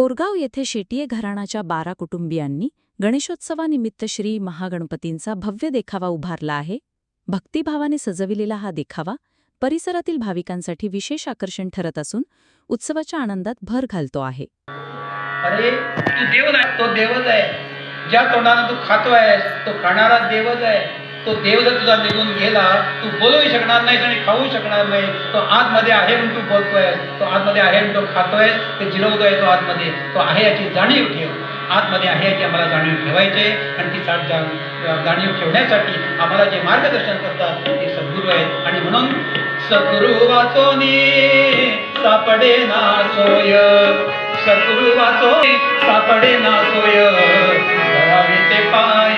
कोरगाव येथे शेटिये घराण्याच्या बारा कुटुंबियांनी गणेशोत्सवानिमित्त श्री महागणपतींचा भव्य देखावा उभारला आहे. भक्तिभावाने सजविलेला हा देखावा परिसरातील भाविकांसाठी विशेष आकर्षण ठरत असून उत्सवाच्या आनंदात भर घालतो आहे. अरे तू देवच आहे तो देवच आहे. ज्या तोंडाने तू खातो आहेस तो खाणारा देवच आहे. तो देव जर तुझा निघून गेला तू बोलूही शकणार नाहीस आणि खाऊ शकणार नाही. तो आतमध्ये आहे म्हणून तू बोलतोय. तो आतमध्ये आहे म्हणून तो खातोय. ते जिरवतोय तो आतमध्ये. तो आहे याची जाणीव ठेव. आतमध्ये आहे याची आम्हाला जाणीव ठेवायचे आणि ती जाणीव ठेवण्यासाठी आम्हाला जे मार्गदर्शन करतात ते सद्गुरू आहेत. आणि म्हणून सद्गुरू वाचोनी सापडे ना सोय. सद्गुरू वाचो सापडे ना सोय. ते पाय.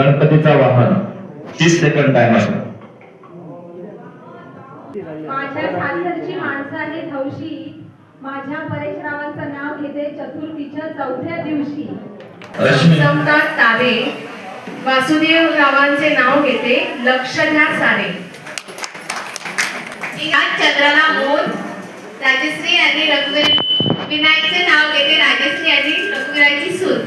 गणपतीचा वाहन तीस सेकंड टाइम असतो. माझ्या सासरची माणसं हौशी. माझ्या परेशरावांचं नाव घेते चतुर्थीच्या चौथ्या दिवशी. रश्मी समतात तारे वासुदेव रावांचे नाव घेते लक्ष द्या सारे आज चंद्राला राजश्री आणि रघुवीर विनायकचे नाव घेते राजश्री आणि रघुवीराची सून.